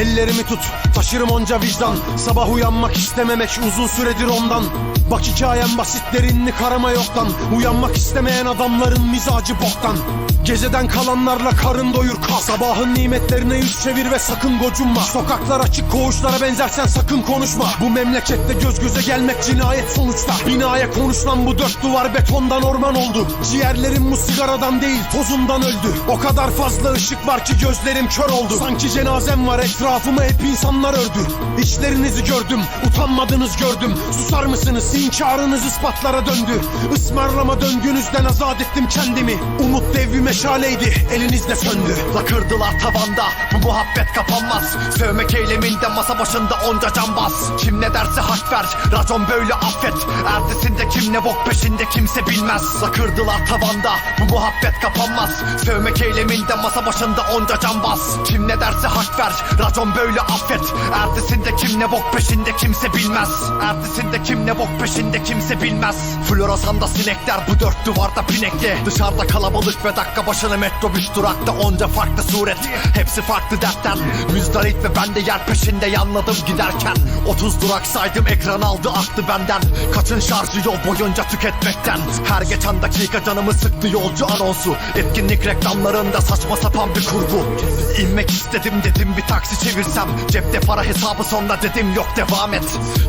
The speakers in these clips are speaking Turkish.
Ellerimi tut taşırım onca vicdan Sabah uyanmak istememek uzun süredir ondan. Bak hikayem basit derinlik arama yoktan. Uyanmak istemeyen adamların mizacı boktan. Geceden kalanlarla karın doyur kal Sabahın nimetlerine yüz çevir ve sakın gocunma. Sokaklar açık koğuşlara benzersen sakın konuşma. Bu memlekette göz göze gelmek cinayet sonuçta. Binaya konuşulan bu dört duvar betondan orman oldu. Ciğerlerim bu sigaradan değil tozundan öldü. O kadar fazla ışık var ki gözlerim kör oldu. Sanki cenazem var etrafımı hep insanlar ördü İçlerinizi gördüm utanmadınız gördüm. Susar mısınız? İnkarınız ispatlara döndü. Ismarlama döngünüzden azat ettim kendimi. Umut dev bir meşaleydi elinizde söndü. Lakırdılar tavanda bu muhabbet kapanmaz. Sövmek eyleminde masa başında onca can bas. Kim ne derse hak ver racon böyle affet. Ertesinde kim ne bok peşinde kimse bilmez. Lakırdılar tavanda bu muhabbet kapanmaz. Sövmek eyleminde masa başında onca can bas. Kim ne derse hak ver racon böyle affet Ertesinde kim ne bok peşinde kimse bilmez. Ertesinde kim ne bok peşinde kimse bilmez. Floresanda sinekler bu dört duvarda pinekli. Dışarıda kalabalık ve dakika başına metrobüs durakta onca farklı suret. Hepsi farklı dertten. Müzdarit ve ben de yer peşinde yanladım giderken. 30 durak saydım ekran aldı aktı benden. Kaçın şarjı yol boyunca tüketmekten. Her geçen dakika canımı sıktı yolcu anonsu. Etkinlik reklamlarında saçma sapan bir kurgu. İnmek istedim dedim bir taksi çevirsem. Cepte para hesabı sonda dedim yok devam et.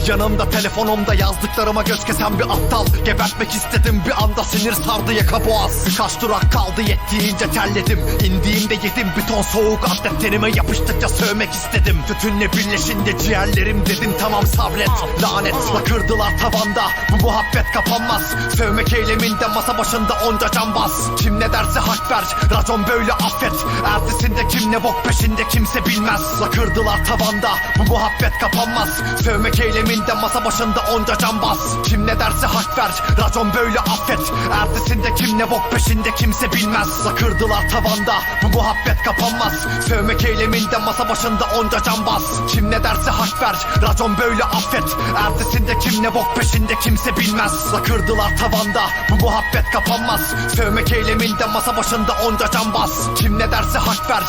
Yanımda telefonumda yazdıklarıma göz kesen bir aptal. Gebertmek istedim bir anda sinir sardı yaka boğaz. Birkaç durak kaldı yettiğince terledim. İndiğimde yedim bir ton soğuk atlet tenime yapıştıkça sövmek istedim. Tütünle birleşince ciğerlerim dedim tamam sabret. Lanet lakırdılar tavanda bu muhabbet kapanmaz. Sövmek eyleminde masa başında onca can bas. Kim ne derse hak ver racon böyle affet. Ertesinde kim ne bok peşinde kimse bilmez. Lakırdılar tavanda bu muhabbet kapanmaz. Sövmek eyleminde masa başında onca can bas. Kim ne derse hak ver racon böyle affet. Ertesinde kim ne bok peşinde kimse bilmez. Lakırdılar tavanda bu muhabbet kapanmaz. Sövmek eyleminde masa başında onca can bas. Kim ne derse hak ver racon böyle affet. Ertesinde kim ne bok peşinde kimse bilmez. Lakırdılar tavanda bu muhabbet kapanmaz. Sövmek eyleminde masa başında onca can bas. Kim ne derse hak ver